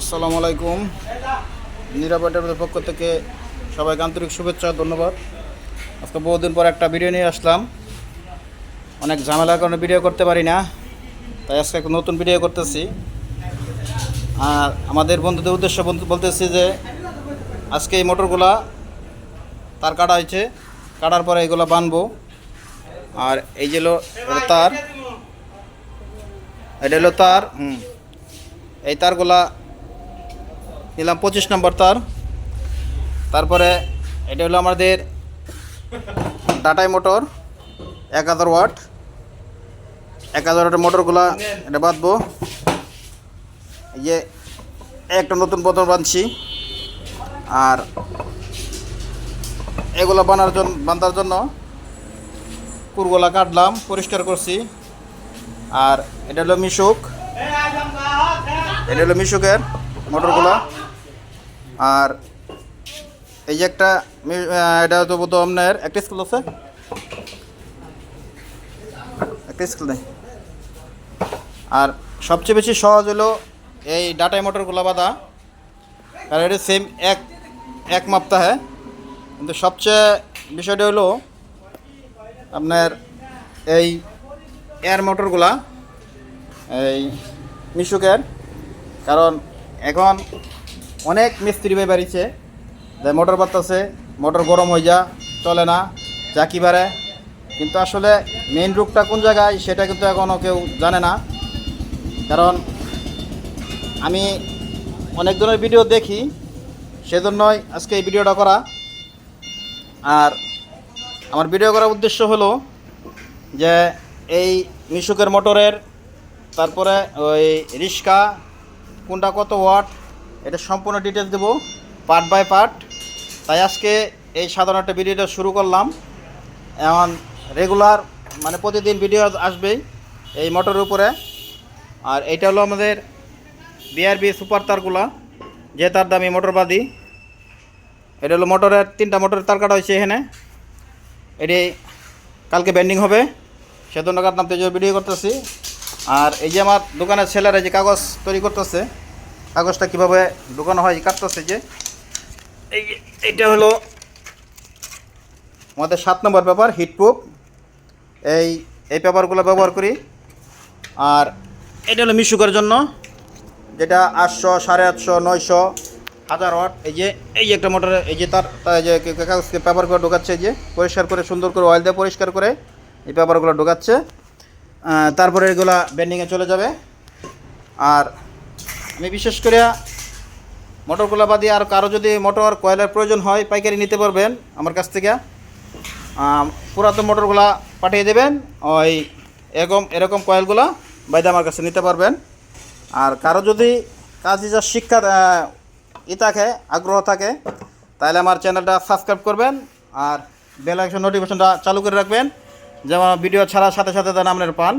আসসালামু আলাইকুম। নিরাপদের পক্ষ থেকে সবাইকে আন্তরিক শুভেচ্ছা ধন্যবাদ। আজকে বহুদিন পর একটা ভিডিও নিয়ে আসলাম। অনেক ঝামেলার কারণে ভিডিও করতে পারি না, তাই আজকে একটা নতুন ভিডিও করতেছি। আর আমাদের বন্ধুদের উদ্দেশ্য বলতে- বলতেছি যে, আজকে এই মোটরগুলা তার কাটা হয়েছে, কাটার পরে এগুলো বানবো। আর এই যে তার, এটা হলো তার, হুম, এই তারগুলা নিলাম পঁচিশ নম্বর তার। তারপরে এটা হলো আমাদের টাটাই মোটর এক হাজার ওয়াট। এক হাজার ওয়াটের মোটরগুলা এটা বাঁধবো। এই যে একটা নতুন বোতল বাঁধছি। আর এগুলো বানার জন্য বাঁধার জন্য কুরগুলা কাটলাম, পরিষ্কার করছি। আর এটা হলো মিশুক। এটা হলো মিশুকের মোটরগুলো আর এই যে একটা এটা তো বোধ আপনার, একটা স্কুল আছে? একটা স্কুল নেই। আর সবচেয়ে বেশি সহজ হলো এই ডাটাই মোটরগুলো বাঁধা। কারণ এটা সেম এক এক মাপতা হ্যাঁ? কিন্তু সবচেয়ে বিষয়টা হলো আপনার এই এয়ার মোটরগুলা এই মিশুকের। কারণ এখন অনেক মিস্ত্রি ভাই বাড়িছে। যে মোটর বাড়তেছে, মোটর গরম হয়ে যা, চলে না চাকি বাড়ে। কিন্তু আসলে মেইন রুটটা কোন জায়গায়, সেটা কিন্তু এখনও কেউ জানে না। কারণ আমি অনেক ধরনের ভিডিও দেখি, সেজন্যই আজকে এই ভিডিওটা করা। আর আমার ভিডিও করার উদ্দেশ্য হলো যে এই মিশুকের মোটরের, তারপরে ওই রিক্সা, কোনটা কত ওয়াট এটা সম্পূর্ণ ডিটেলস দেবো পার্ট বাই পার্ট তাই আজকে এই সাধারণ একটা ভিডিওটা শুরু করলাম। এখন রেগুলার মানে প্রতিদিন ভিডিও আসবেই এই মোটরের উপরে। আর এইটা হলো আমাদের বিআরবি সুপার তারগুলা যে তার দামি মোটর বাদি। এটা হলো মোটরের তিনটা মোটরের তার কাটা হয়েছে এখানে। এটি কালকে বেন্ডিং হবে। সেজন্য কাটলাম তেজ ভিডিও করতেছি। আর এই যে আমার দোকানের ছেলেরা যে কাগজ তৈরি করতেছে কাগজটা কীভাবে ঢুকানো হয় কাটতেছে যে এই যে এইটা হলো আমাদের সাত নম্বর পেপার হিটপ্রুফ এই এই পেপারগুলো ব্যবহার করি। আর এটা হলো মিশুকের জন্য। যেটা আটশো সাড়ে আটশো নয়শো হাজার ওয়াট এই যে এই যে একটা মোটরে। এই যে তার যে কাগজ পেপারগুলো ঢোকাচ্ছে যে পরিষ্কার করে সুন্দর করে অয়েল দিয়ে পরিষ্কার করে এই পেপারগুলো ঢোকাচ্ছে। তারপরে এগুলা বেন্ডিংয়ে চলে যাবে। আর আমি বিশেষ করে মোটরগুলো বাদে আর কারও যদি মোটর, কয়লার প্রয়োজন হয়, পাইকারি নিতে পারবেন আমার কাছ থেকে। পুরাতন মোটরগুলা পাঠিয়ে দেবেন, ওই এরকম এরকম কয়েলগুলা বাইরে আমার কাছে নিতে পারবেন। আর কারও যদি কাজে যা শিক্ষা ই থাকে, আগ্রহ থাকে, তাহলে আমার চ্যানেলটা সাবস্ক্রাইব করবেন আর বেল আইকন নোটিফিকেশনটা চালু করে রাখবেন যেমন ভিডিও ছাড়ার সাথে সাথে যেন আপনার পান।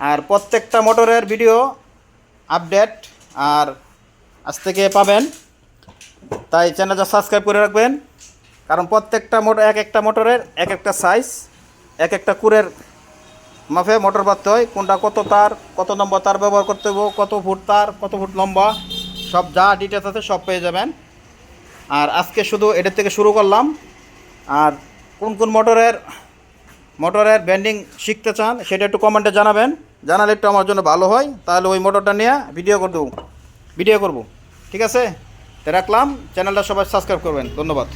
আর প্রত্যেকটা মোটরের ভিডিও আপডেট আর আজ থেকে পাবেন। তাই চ্যানেলটা সাবস্ক্রাইব করে রাখবেন। কারণ প্রত্যেকটা মোটর এক একটা মোটরের এক একটা সাইজ এক একটা কুরের মাফে মোটর বাঁধতে হয়। কোনটা কত তার, কত নম্বর তার ব্যবহার করতে হবে কত ফুট তার, কত ফুট লম্বা, সব যা ডিটেলস আছে সব পেয়ে যাবেন। আর আজকে শুধু এটার থেকে শুরু করলাম। আর কোন কোন মোটরের মোটরের ব্যান্ডিং শিখতে চান, সেটা একটু কমেন্টে জানাবেন। জানালে একটু আমার জন্য ভালো হয়, তাহলে ওই মোটরটা নিয়ে ভিডিও করে দেবো ভিডিও করব। ঠিক আছে? রাখলাম চ্যানেলটা সবাই সাবস্ক্রাইব করবেন। ধন্যবাদ।